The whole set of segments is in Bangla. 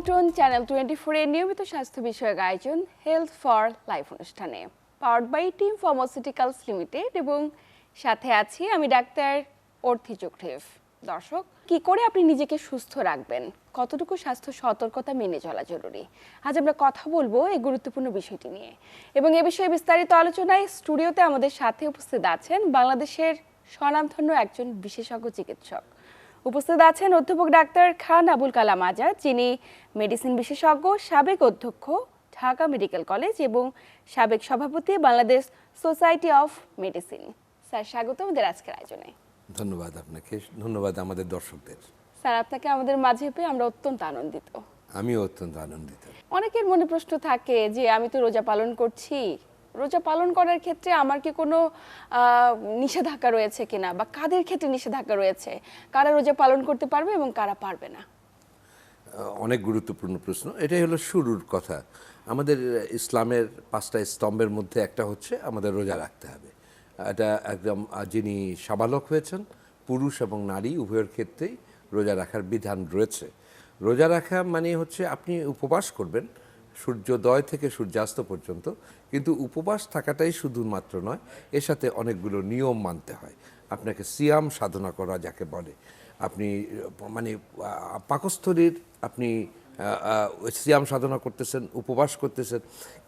আমন্ত্রণ চ্যানেল টোয়েন্টি ফোরের নিয়মিত স্বাস্থ্য বিষয়ক আয়োজন হেলথ ফর লাইফ অনুষ্ঠানে powered by Team Pharmaceuticals Limited এবং সাথে আছি আমি ডাক্তার অর্থি চোখরেফ দর্শক, কি করে আপনি নিজেকে সুস্থ রাখবেন? কতটুকু স্বাস্থ্য সতর্কতা মেনে চলা জরুরি? আজ আমরা কথা বলব এই গুরুত্বপূর্ণ বিষয়টি নিয়ে এবং এ বিষয়ে বিস্তারিত আলোচনায় স্টুডিওতে আমাদের সাথে উপস্থিত আছেন বাংলাদেশের স্বনামধন্য একজন বিশেষজ্ঞ চিকিৎসক। উপস্থিত আছেন অধ্যাপক ডাক্তার খান আবুল কালাম আজাদ যিনি মেডিসিন বিশেষজ্ঞ সাবেক অধ্যক্ষ ঢাকা মেডিকেল কলেজ এবং সাবেক সভাপতি Bangladesh society of medicine. Sir স্বাগত আমাদের আজকের আয়োজনে। ধন্যবাদ আপনাকে ধন্যবাদ আমাদের দর্শকদের। স্যার আপনাকে আমাদের মাঝে পেয়ে আমরা অত্যন্ত আনন্দিত। আমিও অত্যন্ত আনন্দিত। অনেকের মনে প্রশ্ন থাকে যে আমি তো রোজা পালন করছি রোজা পালন করার ক্ষেত্রে আমার কি কোনো নিষেধাজ্ঞা রয়েছে কিনা? বা কাদের ক্ষেত্রে নিষেধাজ্ঞা রয়েছে? কারা রোজা পালন করতে পারবে এবং কারা পারবে না? অনেক গুরুত্বপূর্ণ প্রশ্ন। এটাই হলো শুরুর কথা। আমাদের ইসলামের পাঁচটা স্তম্ভের মধ্যে একটা হচ্ছে আমাদের রোজা রাখতে হবে। এটা একদম যিনি সাবালক হয়েছেন, পুরুষ এবং নারী, উভয়ের ক্ষেত্রেই রোজা রাখার বিধান রয়েছে। রোজা রাখা মানে হচ্ছে আপনি উপবাস করবেন সূর্যোদয় থেকে সূর্যাস্ত পর্যন্ত, কিন্তু উপবাস থাকাটাই শুধুমাত্র নয়, এর সাথে অনেকগুলো নিয়ম মানতে হয়। আপনাকে সিয়াম সাধনা করা যাকে বলে। আপনি মানে পাকস্থলীর আপনি সিয়াম সাধনা করতেছেন, উপবাস করতেছেন,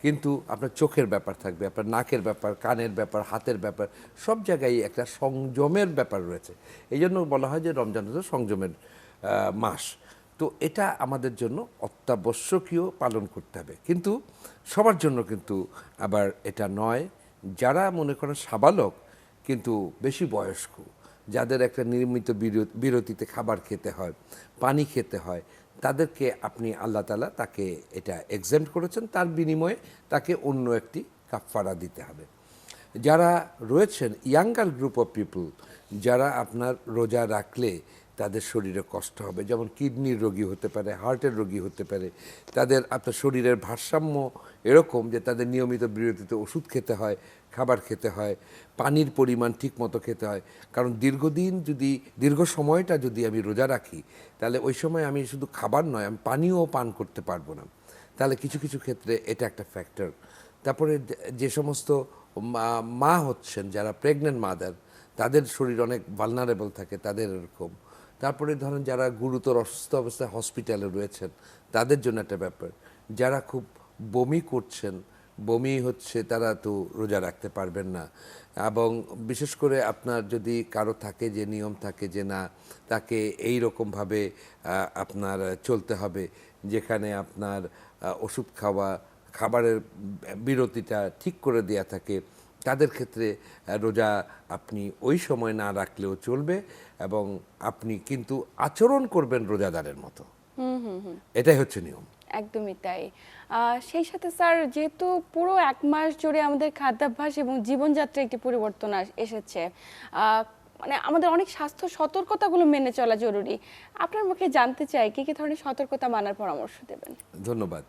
কিন্তু আপনার চোখের ব্যাপার থাকবে, আপনার নাকের ব্যাপার, কানের ব্যাপার, হাতের ব্যাপার, সব জায়গায় একটা সংযমের ব্যাপার রয়েছে। এই জন্য বলা হয় যে রমজান হলো সংযমের মাস। তো এটা আমাদের জন্য অত্যাবশ্যকীয় পালন করতে হবে। কিন্তু সবার জন্য কিন্তু আবার এটা নয়। যারা মনে করেন সাবালক, কিন্তু বেশি বয়স্ক, যাদের একটা নির্মিত বিরত- বিরতিতে খাবার খেতে হয়, পানি খেতে হয়, তাদেরকে আপনি আল্লাহ তালা তাকে এটা এক্সাম করেছেন। তার বিনিময়ে তাকে অন্য একটি কাফফারা দিতে হবে। যারা রয়েছেন ইয়াঙ্গার গ্রুপ অফ পিপল যারা আপনার রোজা রাখলে তাদের শরীরে কষ্ট হবে। যেমন কিডনির রোগী হতে পারে, হার্টের রোগী হতে পারে। তাদের আপনার শরীরের ভারসাম্য এরকম যে তাদের নিয়মিত বিরতিতে ওষুধ খেতে হয়, খাবার খেতে হয়, পানির পরিমাণ ঠিক মতো খেতে হয়। কারণ দীর্ঘদিন যদি, দীর্ঘ সময়টা যদি আমি রোজা রাখি, তাহলে ওই সময় আমি শুধু খাবার নয়, আমি পানিও পান করতে পারব না। তাহলে কিছু কিছু ক্ষেত্রে এটা একটা ফ্যাক্টর তারপরে যে- সমস্ত মা হচ্ছেন, যারা প্রেগনেন্ট মাদার তাদের শরীর অনেক ভালনারেবল থাকে, তাদের এরকম। তারপরে ধরেন যারা গুরুতর অসুস্থ অবস্থায় হসপিটালে রয়েছেন, তাদের জন্য একটা ব্যাপার। যারা খুব বমি করছেন, বমি হচ্ছে তারা তো রোজা রাখতে পারবেন না। এবং বিশেষ করে আপনার যদি কারও থাকে যে নিয়ম থাকে যে না, তাকে এই রকমভাবে আপনার চলতে হবে, যেখানে আপনার ওষুধ খাওয়া, খাবারের বিরতিটা ঠিক করে দেয়া থাকে তাদের ক্ষেত্রে রোজা আপনি ওই সময় না রাখলেও চলবে এবং আপনি কিন্তু আচরণ করবেন রোজাদারের মতো। এটাই হচ্ছে নিয়ম। একদমই তাই। সেই সাথে স্যার যেহেতু পুরো এক মাস জুড়ে আমাদের খাদ্যাভ্যাস এবং জীবনযাত্রা একটি পরিবর্তন এসেছে মানে আমাদের অনেক স্বাস্থ্য সতর্কতাগুলো মেনে চলা জরুরি। আপনার মুখে জানতে চাই, কি কি ধরনের সতর্কতা মানার পরামর্শ দেবেন? ধন্যবাদ।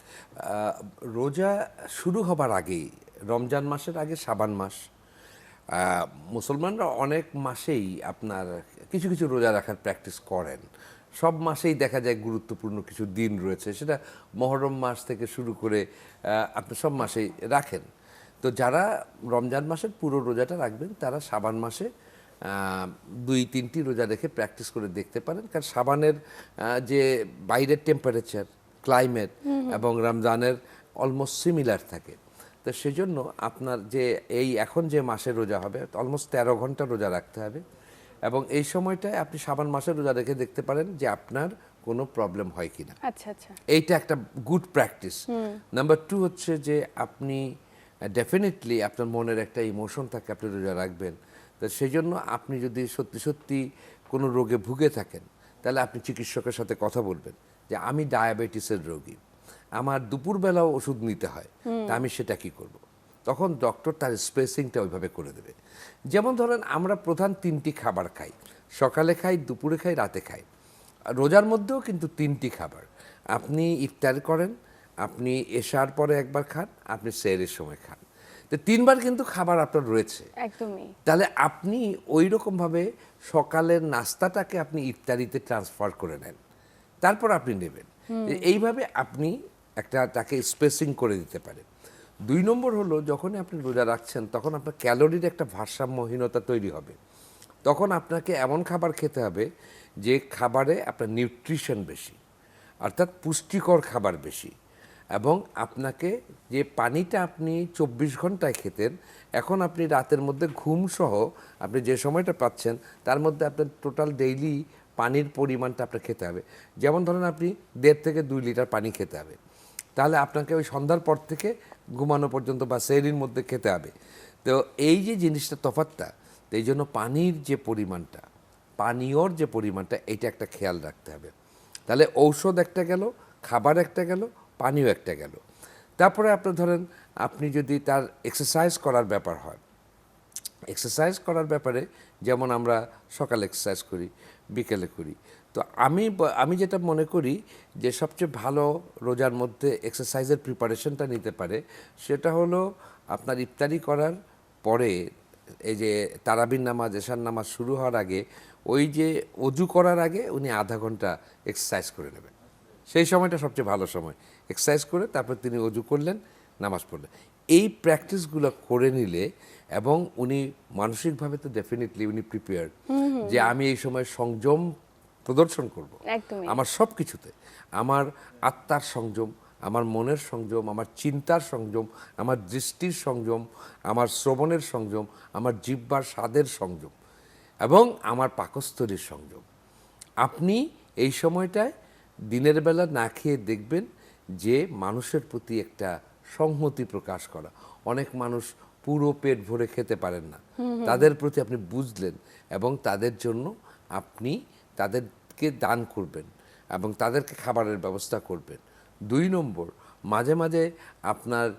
রোজা শুরু হবার আগেই, রমজান মাসের আগে সাবান মাস। মুসলমানরা অনেক মাসেই আপনার কিছু কিছু রোজা রাখার প্র্যাকটিস করেন। সব মাসেই দেখা যায় গুরুত্বপূর্ণ কিছু দিন রয়েছে, সেটা মহরম মাস থেকে শুরু করে আপনি সব মাসেই রাখেন। তো যারা রমজান মাসের পুরো রোজাটা রাখবেন, তারা সাবান মাসে দুই তিনটি রোজা রেখে প্র্যাকটিস করে দেখতে পারেন। কারণ সাবানের যে বাইরের টেম্পারেচার ক্লাইমেট এবং রমজানের অলমোস্ট সিমিলার থাকে। তো সেজন্য আপনার যে এই এখন যে মাসে রোজা হবে অলমোস্ট তেরো ঘণ্টা রোজা রাখতে হবে। এবং এই সময়টায় আপনি সাবান মাসে রোজা রেখে দেখতে পারেন যে আপনার কোনো প্রবলেম হয় কিনা। আচ্ছা আচ্ছা। এইটা একটা গুড প্র্যাকটিস নাম্বার টু হচ্ছে যে আপনি ডেফিনেটলি আপনার মনের একটা ইমোশন থাকে আপনি রোজা রাখবেন। তো সেই জন্য আপনি যদি সত্যি সত্যি কোনো রোগে ভুগে থাকেন তাহলে আপনি চিকিৎসকের সাথে কথা বলবেন যে আমি ডায়াবেটিসের রোগী। আমার দুপুরবেলাও ওষুধ নিতে হয়। তা আমি সেটা কি করব। তখন ডক্টর তার স্পেসিংটা ওইভাবে করে দেবে। যেমন ধরেন আমরা প্রধান তিনটি খাবার খাই। সকালে খাই দুপুরে খাই রাতে খাই। রোজার মধ্যেও কিন্তু তিনটি খাবার। আপনি ইফতার করেন আপনি এশার পরে একবার খান আপনি সেরের সময় খান। তিনবার কিন্তু খাবার আপনার রয়েছে। একদমই। তাহলে আপনি ওই রকমভাবে সকালের নাস্তাটাকে আপনি ইফতারিতে ট্রান্সফার করে নেন। তারপর আপনি নেবেন। এইভাবে আপনি একটা তাকে স্পেসিং করে দিতে পারেন। দুই নম্বর হলো যখনই আপনি রোজা রাখছেন তখন আপনার ক্যালোরির একটা ভারসাম্যহীনতা তৈরি হবে। তখন আপনাকে এমন খাবার খেতে হবে যে খাবারে আপনার নিউট্রিশন বেশি অর্থাৎ পুষ্টিকর খাবার বেশি। এবং আপনাকে যে পানিটা আপনি চব্বিশ ঘন্টায় খেতেন, এখন আপনি রাতের মধ্যে ঘুম সহ আপনি যে সময়টা পাচ্ছেন, তার মধ্যে আপনার টোটাল ডেইলি পানির পরিমাণটা আপনার খেতে হবে। যেমন ধরেন আপনি দেড় থেকে দুই লিটার পানি খেতে হবে। তাহলে আপনাকে ওই সন্ধ্যার পর থেকে ঘুমানো পর্যন্ত বা সেরির মধ্যে খেতে হবে। তো এই যে জিনিসটা তফাতটা তো এই জন্য পানির যে পরিমাণটা, পানীয়র যে পরিমাণটা এটা একটা খেয়াল রাখতে হবে। তাহলে ঔষধ একটা গেল, খাবার একটা গেল পানীয় একটা গেল। তারপরে আপনার ধরেন, আপনি যদি তার এক্সারসাইজ করার ব্যাপার হয় এক্সারসাইজ করার ব্যাপারে যেমন আমরা সকালে এক্সারসাইজ করি, বিকেলে করি, তো আমি আমি যেটা মনে করি যে সবচেয়ে ভালো রোজার মধ্যে এক্সারসাইজের প্রিপারেশনটা নিতে পারে, সেটা হলো আপনার ইফতারি করার পরে এই যে তারাবির নামাজ, এশার নামাজ শুরু হওয়ার আগে, ওই যে অজু করার আগে উনি আধা ঘণ্টা এক্সারসাইজ করে নেবেন। সেই সময়টা সবচেয়ে ভালো সময়। এক্সারসাইজ করে তারপর তিনি অজু করলেন নামাজ পড়লেন। এই প্র্যাকটিসগুলো করে নিলে এবং উনি মানসিকভাবে তো ডেফিনেটলি উনি প্রিপেয়ার যে আমি এই সময় সংযম প্রদর্শন করব। আমার সব কিছুতে আমার আত্মার সংযম আমার মনের সংযম আমার চিন্তার সংযম আমার দৃষ্টির সংযম আমার শ্রবণের সংযম আমার জিব্বার স্বাদের সংযম এবং আমার পাকস্থলীর সংযম। আপনি এই সময়টায় দিনের বেলা না খেয়ে দেখবেন যে মানুষের প্রতি একটা সংহতি প্রকাশ করা। অনেক মানুষ পুরো পেট ভরে খেতে পারেন না। তাদের প্রতি আপনি বুঝলেন এবং তাদের জন্য আপনি তাদেরকে দান করবেন এবং তাদেরকে খাবারের ব্যবস্থা করবেন। দুই নম্বর মাঝে মাঝে আপনার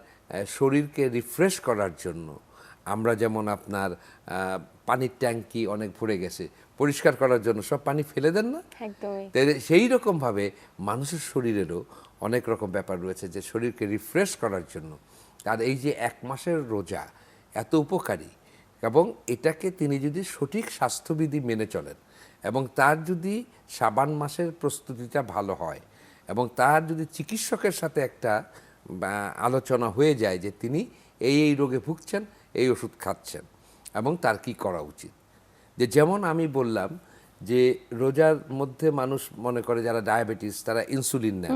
শরীরকে রিফ্রেশ করার জন্য আমরা যেমন আপনার পানির ট্যাঙ্কি অনেক ভরে গেছে পরিষ্কার করার জন্য সব পানি ফেলে দেন না? সেই রকমভাবে মানুষের শরীরেরও অনেক রকম ব্যাপার রয়েছে যে শরীরকে রিফ্রেশ করার জন্য। তার এই যে এক মাসের রোজা এত উপকারী এবং এটাকে তিনি যদি সঠিক স্বাস্থ্যবিধি মেনে চলেন এবং তার যদি সাবান মাসের প্রস্তুতিটা ভালো হয় এবং তার যদি চিকিৎসকের সাথে একটা আলোচনা হয়ে যায় যে তিনি এই এই রোগে ভুগছেন এই ওষুধ খাচ্ছেন এবং তার কি করা উচিত? যে যেমন আমি বললাম যে রোজার মধ্যে মানুষ মনে করে যারা ডায়াবেটিস তারা ইনসুলিন নেন।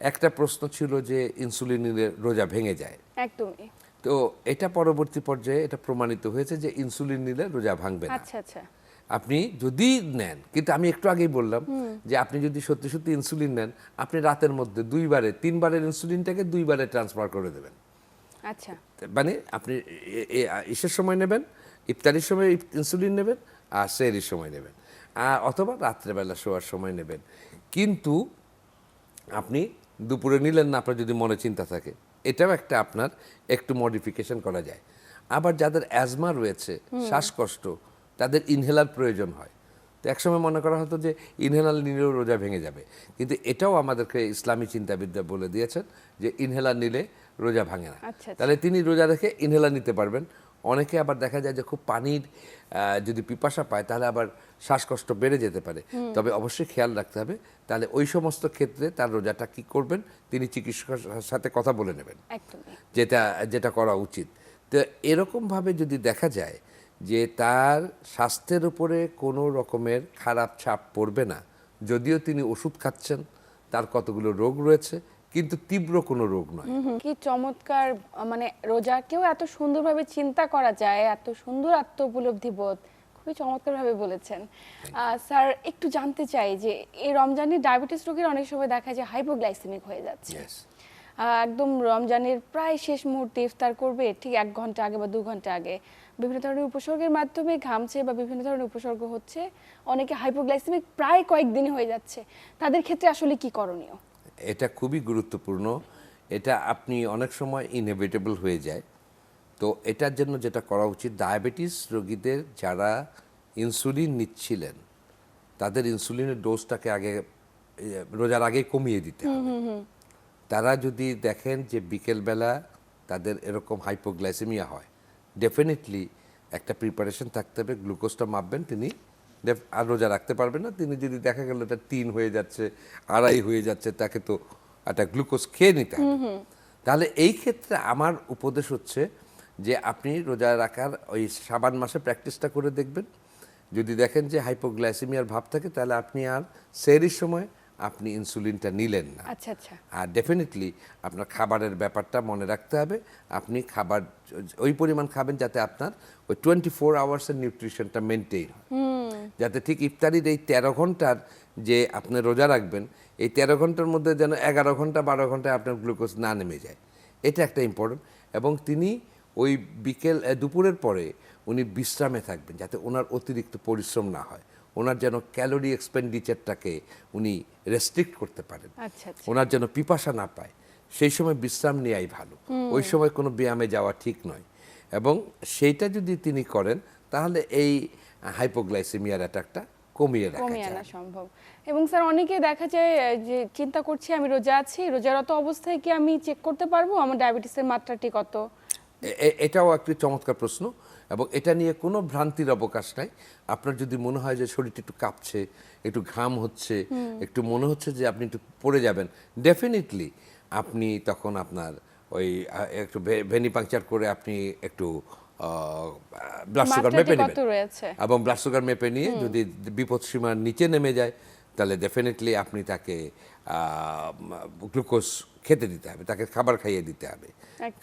একটা প্রশ্ন ছিল যে ইনসুলিন নিলে রোজা ভেঙে যায়। একদমই। তো এটা পরবর্তী পর্যায়ে এটা প্রমাণিত হয়েছে যে ইনসুলিন নিলে রোজা ভাঙবে না। আচ্ছা আচ্ছা। আপনি যদি নেন কিন্তু আমি একটু আগেই বললাম যে আপনি যদি সত্যি সত্যি ইনসুলিন নেন আপনি রাতের মধ্যে দুইবারে তিনবারের ইনসুলিনটাকে দুইবারে ট্রান্সফার করে দেবেন। আচ্ছা। মানে আপনি ইসের সময় নেবেন ইফতারির সময় ইনসুলিন নেবেন আর সেরির সময় নেবেন। আর অথবা রাত্রেবেলা শোয়ার সময় নেবেন। কিন্তু আপনি দুপুরে নিলেন না আপনার যদি মনে চিন্তা থাকে এটাও একটা আপনার একটু মডিফিকেশন করা যায়। আবার যাদের অ্যাজমা রয়েছে শ্বাসকষ্ট তাদের ইনহেলার প্রয়োজন হয়। তো একসময় মনে করা হতো যে ইনহেলার নিলেও রোজা ভেঙে যাবে। কিন্তু এটাও আমাদেরকে ইসলামী চিন্তাবিদ্যা বলে দিয়েছেন যে ইনহেলার নিলে রোজা ভাঙে না। আচ্ছা, আচ্ছা। তাহলে তিনি রোজা রেখে ইনহেলার নিতে পারবেন। অনেকে আবার দেখা যায় যে খুব পানির যদি পিপাসা পায় তাহলে আবার শ্বাসকষ্ট বেড়ে যেতে পারে। তবে অবশ্যই খেয়াল রাখতে হবে। তাহলে ওই সমস্ত ক্ষেত্রে তার রোজাটা কি করবেন তিনি চিকিৎসকের সাথে কথা বলে নেবেন। যেটা যেটা করা উচিত। তো এরকমভাবে যদি দেখা যায় যে তার স্বাস্থ্যের উপরে কোনো রকমের খারাপ ছাপ পড়বে না যদিও তিনি ওষুধ খাচ্ছেন তার কতগুলো রোগ রয়েছে কিন্তু তীব্র কোনো রোগ নয়। কি চমৎকার মানে রোজাকেও এত সুন্দরভাবে চিন্তা করা যায় এত সুন্দর আত্ম উপলব্ধি বোধ খুবই চমৎকারভাবে বলেছেন। স্যার একটু জানতে চাই যে এই রমজানে ডায়াবেটিস রোগীর অনেক সময় দেখা যায় হাইপোগ্লাইসেমিক হয়ে যাচ্ছে। একদম রমজানের প্রায় শেষ মুহূর্তে ইফতার করবে ঠিক এক ঘণ্টা আগে বা দু ঘণ্টা আগে। বিভিন্ন ধরনের উপসর্গের মাধ্যমে ঘামছে বা বিভিন্ন ধরনের উপসর্গ হচ্ছে অনেকে হাইপোগ্লাইসেমিক প্রায় কয়েকদিন হয়ে যাচ্ছে। তাদের ক্ষেত্রে আসলে কি করণীয়? এটা খুবই গুরুত্বপূর্ণ। এটা আপনি অনেক সময় ইনএভিটেবল হয়ে যায়। তো এটার জন্য যেটা করা উচিত ডায়াবেটিস রোগীদের যারা ইনসুলিন নিচ্ছিলেন তাদের ইনসুলিনের ডোজটাকে আগে রোজার আগে কমিয়ে দিতে হবে। তারা যদি দেখেন যে বিকেলবেলা তাদের এরকম হাইপোগ্লাইসেমিয়া হয় ডেফিনেটলি একটা প্রিপারেশন থাকতে হবে গ্লুকোজটা মাপবেন তিনি আর রোজা রাখতে পারবে না তিনি যদি দেখা গেল এটা তিন হয়ে যাচ্ছে আড়াই হয়ে যাচ্ছে তাকে তো একটা গ্লুকোজ খেয়ে নিতে হবে। তাহলে এই ক্ষেত্রে আমার উপদেশ হচ্ছে যে আপনি রোজা রাখার ওই সাবান মাসে প্র্যাকটিসটা করে দেখবেন। যদি দেখেন যে হাইপোগ্লাইসেমিয়ার ভাব থাকে তাহলে আপনি আর সেরির সময় আপনি ইনসুলিনটা নিলেন না। আচ্ছা আচ্ছা। আর ডেফিনেটলি আপনার খাবারের ব্যাপারটা মনে রাখতে হবে। আপনি খাবার ওই পরিমাণ খাবেন যাতে আপনার ওই টোয়েন্টি ফোর আওয়ার্সের নিউট্রিশনটা মেনটেন যাতে ঠিক ইফতারির এই তেরো ঘণ্টার যে আপনি রোজা রাখবেন এই তেরো ঘণ্টার মধ্যে যেন এগারো ঘণ্টা বারো ঘন্টায় আপনার গ্লুকোজ না নেমে যায়। এটা একটা ইম্পর্টেন্ট এবং তিনি ওই বিকেল দুপুরের পরে উনি বিশ্রামে থাকবেন যাতে ওনার অতিরিক্ত পরিশ্রম না হয়। ওনার যেন ক্যালোরি এক্সপেন্ডিচারটাকে উনি রেস্ট্রিক্ট করতে পারেন। আচ্ছা আচ্ছা। ওনার যেন পিপাসা না পায়। সেই সময় বিশ্রাম নেওয়াই ভালো। ওই সময় কোনো ব্যায়ামে যাওয়া ঠিক নয়। এবং সেইটা যদি তিনি করেন তাহলে এই হাইপোগ্লাইসেমিয়ার অ্যাটাকটা কমিয়ে আনা সম্ভব। এবং স্যার অনেকে দেখা যায় যে চিন্তা করছি আমি রোজা আছি রোজারত অবস্থায় কি আমি চেক করতে পারব? আমার ডায়াবেটিসের মাত্রাটি কত এটাও একটি চমৎকার প্রশ্ন। এবং এটা নিয়ে কোনো ভ্রান্তির অবকাশ নাই। আপনার যদি মনে হয় যে শরীরটা একটু কাঁপছে একটু ঘাম হচ্ছে একটু মনে হচ্ছে যে আপনি একটু পড়ে যাবেন ডেফিনেটলি আপনি তখন আপনার ওই একটু ভেনি পাংচার করে আপনি একটু ব্লাড সুগার মেপে নেবেন। এবং ব্লাড সুগার মেপে নিয়ে যদি বিপদ সীমার নিচে নেমে যায় তাহলে ডেফিনেটলি আপনি তাকে গ্লুকোজ খেতে দিতে হবে তাকে খাবার খাইয়ে দিতে হবে।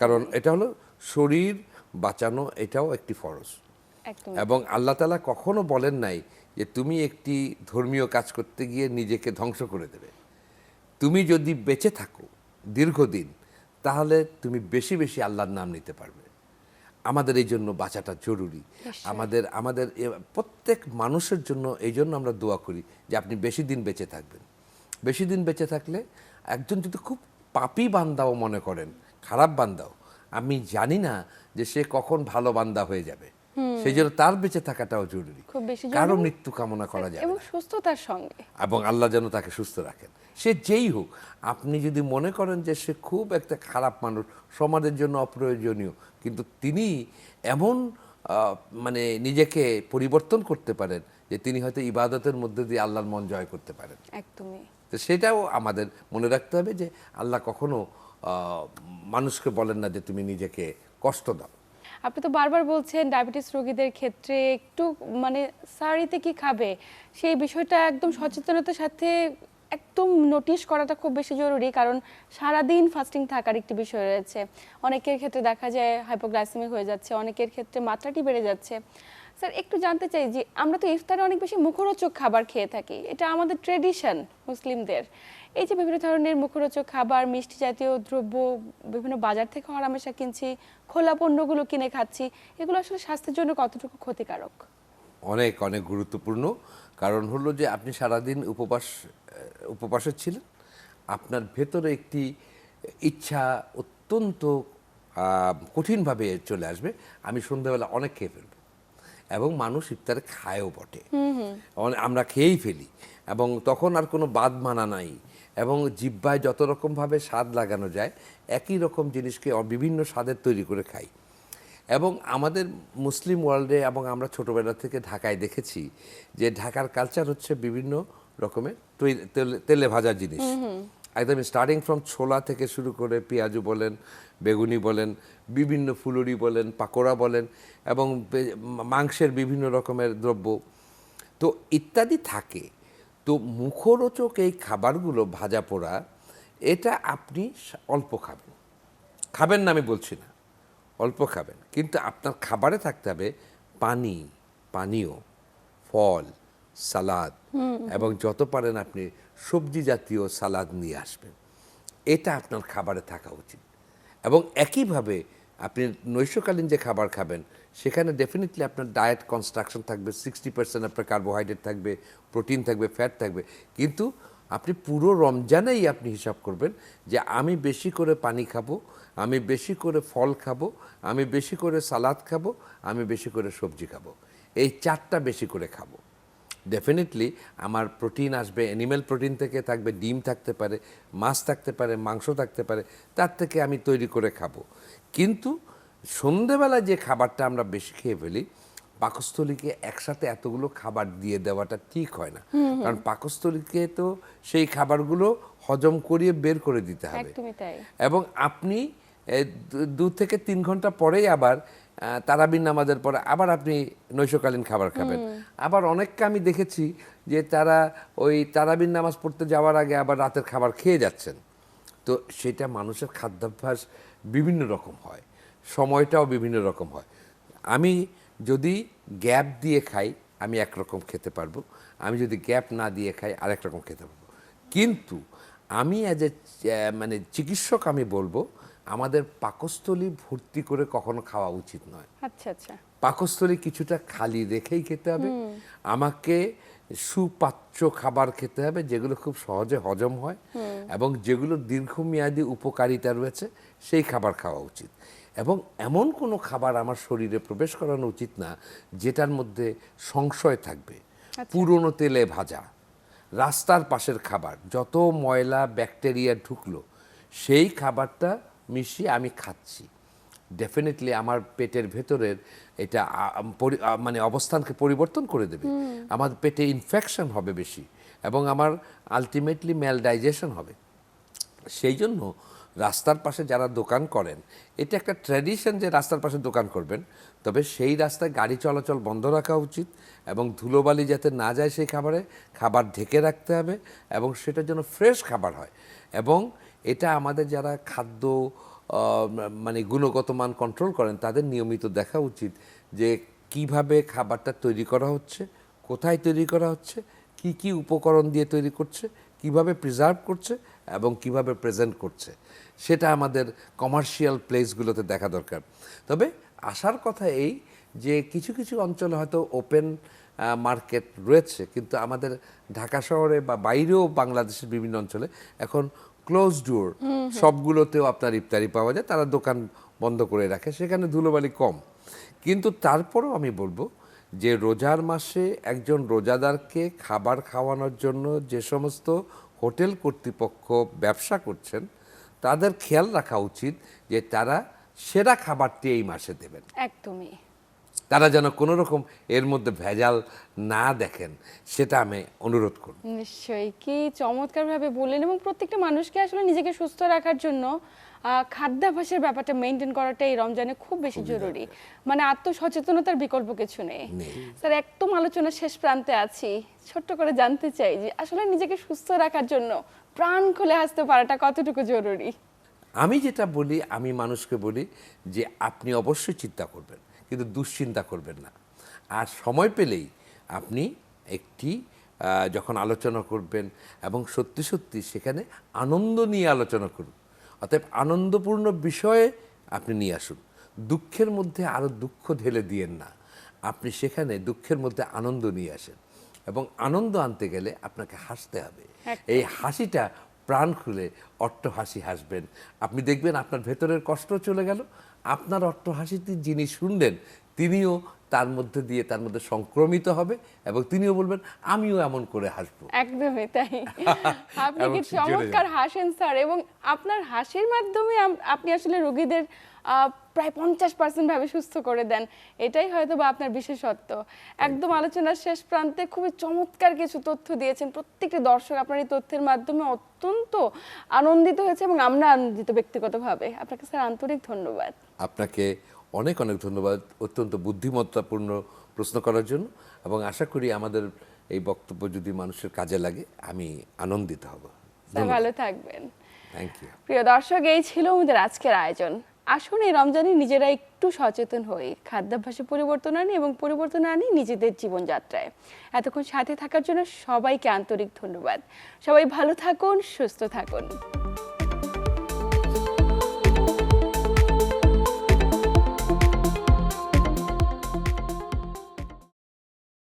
কারণ এটা হলো শরীর বাঁচানো এটাও একটি ফরজ। এবং আল্লাহ তালা কখনো বলেন নাই যে তুমি একটি ধর্মীয় কাজ করতে গিয়ে নিজেকে ধ্বংস করে দেবে। তুমি যদি বেঁচে থাকো দীর্ঘদিন তাহলে তুমি বেশি বেশি আল্লাহর নাম নিতে পারবে। আমাদের এই জন্য বাঁচাটা জরুরি। আমাদের আমাদের প্রত্যেক মানুষের জন্য এই জন্য আমরা দোয়া করি যে আপনি বেশি দিন বেঁচে থাকবেন। বেশি দিন বেঁচে থাকলে একজন যদি খুব পাপি বান্দাও মনে করেন খারাপ বান্দাও আমি জানি না যে সে কখন ভালো বান্দা হয়ে যাবে। সেই জন্য তার বেঁচে থাকাটাও জরুরি। কারও মৃত্যু কামনা করা যায় এবং সুস্থতার সঙ্গে। এবং আল্লাহ যেন তাকে সুস্থ রাখেন। সে যেই হোক আপনি যদি মনে করেন যে সে খুব একটা খারাপ মানুষ সমাজের জন্য অপ্রয়োজনীয় কিন্তু তিনি এমন মানে নিজেকে পরিবর্তন করতে পারেন যে তিনি হয়তো ইবাদতের মধ্যে দিয়ে আল্লাহর মন জয় করতে পারেন। একদমই। তো সেটাও আমাদের মনে রাখতে হবে যে আল্লাহ কখনো মানুষকে বলেন না যে তুমি নিজেকে কষ্ট দাও। আপনি তো বারবার বলছেন ডায়াবেটিস রোগীদের ক্ষেত্রে একটু মানে সারিতে কি খাবে? সেই বিষয়টা একদম সচেতনতার সাথে একদম নোটিশ করাটা খুব বেশি জরুরি কারণ সারাদিন ফাস্টিং থাকার একটি বিষয় রয়েছে। অনেকের ক্ষেত্রে দেখা যায় হাইপোগ্লাইসেমিক হয়ে যাচ্ছে, অনেকের ক্ষেত্রে মাত্রাটি বেড়ে যাচ্ছে। স্যার, একটু জানতে চাই যে আমরা তো ইফতারে অনেক বেশি মুখরোচক খাবার খেয়ে থাকি। এটা আমাদের ট্রেডিশন মুসলিমদের। এই যে বিভিন্ন ধরনের মুখরোচক খাবার, মিষ্টি জাতীয় দ্রব্য, বিভিন্ন বাজার থেকে হরামেশা কিনছি, খোলা পণ্যগুলো কিনে খাচ্ছি, এগুলো আসলে স্বাস্থ্যের জন্য কতটুকু ক্ষতিকারক? অনেক অনেক গুরুত্বপূর্ণ। কারণ হলো যে আপনি সারাদিন উপবাস উপবাসে ছিলেন। আপনার ভেতরে একটি ইচ্ছা অত্যন্ত কঠিনভাবে চলে আসবে। আমি সন্ধ্যাবেলা অনেক খেয়ে ফেলব। এবং মানুষ ইফতারে খায়ও বটে। আমরা খেয়েই ফেলি। এবং তখন আর কোনো বাদ মানা নাই। এবং জিব্বায় যত রকমভাবে স্বাদ লাগানো যায় একই রকম জিনিসকে বিভিন্ন স্বাদের তৈরি করে খাই। এবং আমাদের মুসলিম ওয়ার্ল্ডে এবং আমরা ছোটোবেলা থেকে ঢাকায় দেখেছি যে ঢাকার কালচার হচ্ছে বিভিন্ন রকমের তেলে ভাজা জিনিস। একদম স্টার্টিং ফ্রম ছোলা থেকে শুরু করে পেঁয়াজু বলেন বেগুনি বলেন বিভিন্ন ফুলুরি বলেন পাকোড়া বলেন এবং মাংসের বিভিন্ন রকমের দ্রব্য। তো ইত্যাদি থাকে। তো মুখরোচক এই খাবারগুলো ভাজা পোড়া এটা আপনি অল্প খাবেন। খাবেন না আমি বলছি না অল্প খাবেন। কিন্তু আপনার খাবারে থাকতে হবে পানি পানীয় ফল সালাদ এবং যত পারেন আপনি সবজি জাতীয় সালাদ নিয়ে আসবেন। এটা আপনার খাবারে থাকা উচিত। এবং একইভাবে আপনি নৈশকালীন যে খাবার খাবেন, সেখানে ডেফিনেটলি আপনার ডায়েট কনস্ট্রাকশন থাকবে সিক্সটি পার্সেন্ট আপনার কার্বোহাইড্রেট থাকবে প্রোটিন থাকবে ফ্যাট থাকবে। কিন্তু আপনি পুরো রমজানেই আপনি হিসাব করবেন যে আমি বেশি করে পানি খাব, আমি বেশি করে ফল খাব, আমি বেশি করে সালাদ খাব, আমি বেশি করে সবজি খাব। এই চারটা বেশি করে খাব। ডেফিনেটলি আমার প্রোটিন আসবে অ্যানিম্যাল প্রোটিন থেকে থাকবে ডিম থাকতে পারে মাছ থাকতে পারে মাংস থাকতে পারে তার থেকে আমি তৈরি করে খাব। কিন্তু সন্ধেবেলা যে খাবারটা আমরা বেশি খেয়ে ফেলি পাকস্থলীকে একসাথে এতগুলো খাবার দিয়ে দেওয়াটা ঠিক হয় না। কারণ পাকস্থলীকে তো সেই খাবারগুলো হজম করিয়ে বের করে দিতে হবে। এবং আপনি দু- থেকে তিন ঘণ্টা পরেই আবার তারাবির নামাজের পরে আবার আপনি নৈশকালীন খাবার খাবেন। আবার অনেককে আমি দেখেছি যে তারা ওই তারাবির নামাজ পড়তে যাওয়ার আগে আবার রাতের খাবার খেয়ে যাচ্ছেন। তো সেটা মানুষের খাদ্যাভ্যাস বিভিন্ন রকম হয় সময়টাও বিভিন্ন রকম হয়। আমি যদি গ্যাপ দিয়ে খাই আমি একরকম খেতে পারব। আমি যদি গ্যাপ না দিয়ে খাই আরেক রকম খেতে পারব। কিন্তু আমি অ্যাজ এ মানে চিকিৎসক আমি বলব আমাদের পাকস্থলী ভর্তি করে কখনো খাওয়া উচিত নয়। আচ্ছা আচ্ছা। পাকস্থলী কিছুটা খালি রেখেই খেতে হবে। আমাকে সুপাচ্য খাবার খেতে হবে যেগুলো খুব সহজে হজম হয় এবং যেগুলো দীর্ঘমেয়াদী উপকারিতা রয়েছে সেই খাবার খাওয়া উচিত। এবং এমন কোনো খাবার আমার শরীরে প্রবেশ করানো উচিত না যেটার মধ্যে সংশয় থাকবে। পুরনো তেলে ভাজা রাস্তার পাশের খাবার যত ময়লা ব্যাকটেরিয়া ঢুকলো সেই খাবারটা মিশিয়ে আমি খাচ্ছি। ডেফিনেটলি আমার পেটের ভেতরের এটা মানে অবস্থানকে পরিবর্তন করে দেবে। আমার পেটে ইনফেকশন হবে বেশি এবং আমার আলটিমেটলি ম্যাল ডাইজেশন হবে। সেই জন্য রাস্তার পাশে যারা দোকান করেন এটা একটা ট্র্যাডিশন যে রাস্তার পাশে দোকান করবেন তবে সেই রাস্তায় গাড়ি চলাচল বন্ধ রাখা উচিত এবং ধুলোবালি যাতে না যায় সেই খাবারে খাবার ঢেকে রাখতে হবে এবং সেটার জন্য ফ্রেশ খাবার হয়। এবং এটা আমাদের যারা খাদ্য মানে গুণগত মান কন্ট্রোল করেন, তাদের নিয়মিত দেখা উচিত যে কীভাবে খাবারটা তৈরি করা হচ্ছে, কোথায় তৈরি করা হচ্ছে, কি কি উপকরণ দিয়ে তৈরি করছে, কীভাবে প্রিজার্ভ করছে এবং কীভাবে প্রেজেন্ট করছে। সেটা আমাদের কমার্শিয়াল প্লেসগুলোতে দেখা দরকার। তবে আসার কথা এই যে কিছু কিছু অঞ্চলে হয়তো ওপেন মার্কেট রয়েছে, কিন্তু আমাদের ঢাকা শহরে বা বাইরেও বাংলাদেশের বিভিন্ন অঞ্চলে এখন ক্লোজ ডোর সবগুলোতেও আপনার ইফতারি পাওয়া যায়, তারা দোকান বন্ধ করে রাখে, সেখানে ধুলোবালি কম। কিন্তু তারপরও আমি বলব যে রোজার মাসে একজন রোজাদারকে খাবার খাওয়ানোর জন্য যে সমস্ত হোটেল কর্তৃপক্ষ ব্যবসা করছেন, তাদের খেয়াল রাখা উচিত যে তারা সেরা খাবারটি এই মাসে দেবেন। একদমই। তারা যেন কোনো রকম এর মধ্যে ভেজাল না দেখেন সেটা আমি অনুরোধ করব। নিশ্চয়ই। কি চমৎকারভাবে বললেন এবং প্রত্যেকটা মানুষকে আসলে নিজেকে সুস্থ রাখার জন্য খাদ্যাভ্যাসের ব্যাপারটা মেনটেন করাটা এই রমজানে খুব বেশি জরুরি। মানে আত্মসচেতনতার বিকল্প কিছু নেই। নেই। স্যার একদম আলোচনার শেষ প্রান্তে আছি। ছোট্ট করে জানতে চাই যে আসলে নিজেকে সুস্থ রাখার জন্য প্রাণ খুলে হাসতে পারাটা কতটুকু জরুরি? আমি যেটা বলি আমি মানুষকে বলি যে আপনি অবশ্যই চিন্তা করবেন। কিন্তু দুশ্চিন্তা করবেন না। আর সময় পেলেই আপনি একটি যখন আলোচনা করবেন এবং সত্যি সত্যি সেখানে আনন্দ নিয়ে আলোচনা করুন। অতএব আনন্দপূর্ণ বিষয়ে আপনি নিয়ে আসুন। দুঃখের মধ্যে আরও দুঃখ ঢেলে দিয়েন না। আপনি সেখানে দুঃখের মধ্যে আনন্দ নিয়ে আসেন এবং আনন্দ আনতে গেলে আপনাকে হাসতে হবে। এই হাসিটা প্রাণ খুলে অট্টহাসি হাসবেন। আপনি দেখবেন আপনার ভেতরের কষ্ট চলে গেল আপনার অট্ট হাসিটি যিনি শুনলেন তিনিও তার মধ্যে দিয়ে তার মধ্যে সংক্রমিত হবে এবং তিনিও বলবেন আমিও এমন করে হাসব। একদমই তাই। আপনি কি চমৎকার হাসেন স্যার। এবং আপনার হাসির মাধ্যমে আপনি আসলে রোগীদের প্রায় পঞ্চাশ পার্সেন্ট ভাবে সুস্থ করে দেন। এটাই হয়তো বা আপনার বিশেষত্ব। একদম আলোচনার শেষ প্রান্তে খুবই চমৎকার কিছু তথ্য দিয়েছেন। প্রত্যেকটি দর্শক আপনার এই তথ্যের মাধ্যমে অত্যন্ত আনন্দিত হয়েছে এবং আমরা আনন্দিত ব্যক্তিগতভাবে। আপনাকে স্যার আন্তরিক ধন্যবাদ। আপনাকে অনেক অনেক ধন্যবাদ অত্যন্ত বুদ্ধিমত্তাপূর্ণ প্রশ্ন করার জন্য এবং আশা করি আমাদের এই বক্তব্য যদি মানুষের কাজে লাগে আমি আনন্দিত হব। ভালো থাকবেন। থ্যাংক ইউ প্রিয় দর্শক এই ছিল আমাদের আজকের আয়োজন। আসুন এই রমজানে নিজেরা একটু সচেতন হই, খাদ্যাভ্যাসে পরিবর্তন আনি এবং পরিবর্তন আনি নিজেদের জীবনযাত্রায়। এতক্ষণ সাথে থাকার জন্য সবাইকে আন্তরিক ধন্যবাদ। সবাই ভালো থাকুন, সুস্থ থাকুন।